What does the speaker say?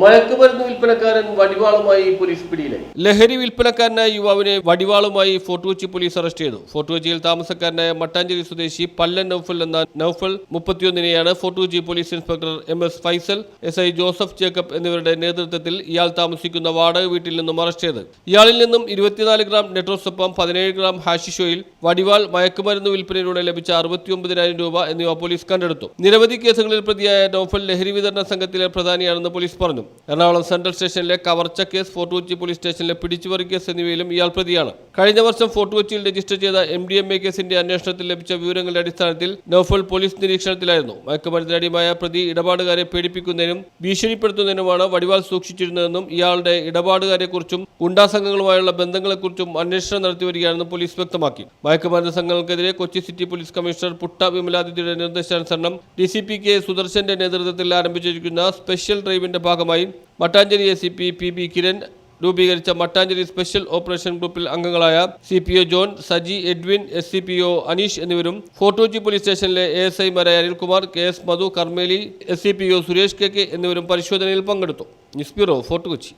മയക്കുമരുന്ന് വിൽപ്പനക്കാരൻ വടിവാളുമായി പോലീസ് പിടിയിലായി. ലഹരി വിൽപ്പനക്കാരനായ യുവാവിനെ വടിവാളുമായി ഫോർട്ട് കൊച്ചി പോലീസ് അറസ്റ്റ് ചെയ്തു. ഫോർട്ട് കൊച്ചിയിൽ താമസക്കാരനായ മട്ടാഞ്ചേരി സ്വദേശി പല്ലൻ നൌഫൽ എന്ന Noufal മുപ്പത്തിയൊന്നിനെയാണ് Fort Kochi police inspector M S Faisal S I Joseph Jacob എന്നിവരുടെ നേതൃത്വത്തിൽ ഇയാൾ താമസിക്കുന്ന വാടക വീട്ടിൽ നിന്നും അറസ്റ്റ് ചെയ്തത്. ഇയാളിൽ നിന്നും ഇരുപത്തിനാല് ഗ്രാം നെട്രോസൊപ്പം പതിനേഴ് ഗ്രാം ഹാഷിഷോയിൽ വടിവാൾ മയക്കുമരുന്ന് വിൽപ്പനയിലൂടെ ലഭിച്ച അറുപത്തിയൊമ്പതിനായിരം രൂപ എന്നിവ പോലീസ് കണ്ടെടുത്തു. നിരവധി കേസുകളിൽ പ്രതിയായ നൌഫൽ ലഹരി വിതരണ സംഘത്തിലെ പ്രധാനിയാണെന്ന് പോലീസ് പറഞ്ഞു. എറണാകുളം സെൻട്രൽ സ്റ്റേഷനിലെ കവർച്ച കേസ് ഫോർട്ട് കൊച്ചി പോലീസ് സ്റ്റേഷനിലെ പിടിച്ചുപറി കേസ് എന്നിവയിലും ഇയാൾ പ്രതിയാണ്. കഴിഞ്ഞ വർഷം ഫോർട്ട് കൊച്ചിയിൽ രജിസ്റ്റർ ചെയ്ത എം ഡി എം എ കേസിന്റെ അന്വേഷണത്തിൽ ലഭിച്ച വിവരങ്ങളുടെ അടിസ്ഥാനത്തിൽ നൌഫൽ പോലീസ് നിരീക്ഷണത്തിലായിരുന്നു. മയക്കുമരുന്നിനടിമായ പ്രതി ഇടപാടുകാരെ പേടിപ്പിക്കുന്നതിനും ഭീഷണിപ്പെടുത്തുന്നതിനുമാണ് വടിവാൾ സൂക്ഷിച്ചിരുന്നതെന്നും ഇയാളുടെ ഇടപാടുകാരെക്കുറിച്ചും ഗുണ്ടാസംഘങ്ങളുമായുള്ള ബന്ധങ്ങളെക്കുറിച്ചും അന്വേഷണം നടത്തിവരികയാണെന്ന് പോലീസ് വ്യക്തമാക്കി. മയക്കുമരുന്ന് സംഘങ്ങൾക്കെതിരെ Kochi city police commissioner Putta വിമലാദിത്യയുടെ നിർദ്ദേശാനുസരണം ഡി സി പി കെ സുദർശന്റെ നേതൃത്വത്തിൽ ആരംഭിച്ചിരിക്കുന്ന സ്പെഷ്യൽ ഡ്രൈവിന്റെ ഭാഗമായി Mattancherry A C P P B Kiran രൂപീകരിച്ച മട്ടാഞ്ചേരി സ്പെഷ്യൽ ഓപ്പറേഷൻ ഗ്രൂപ്പിൽ അംഗങ്ങളായ C P O John Saji Edwin S C P O Aneesh എന്നിവരും ഫോർട്ട് കൊച്ചി പോലീസ് സ്റ്റേഷനിലെ എ എസ് ഐമാരായ Anilkumar K S Madhu Karmeli S C P O Suresh K K എന്നിവരും പരിശോധനയിൽ പങ്കെടുത്തു. News bureau Fort Kochi.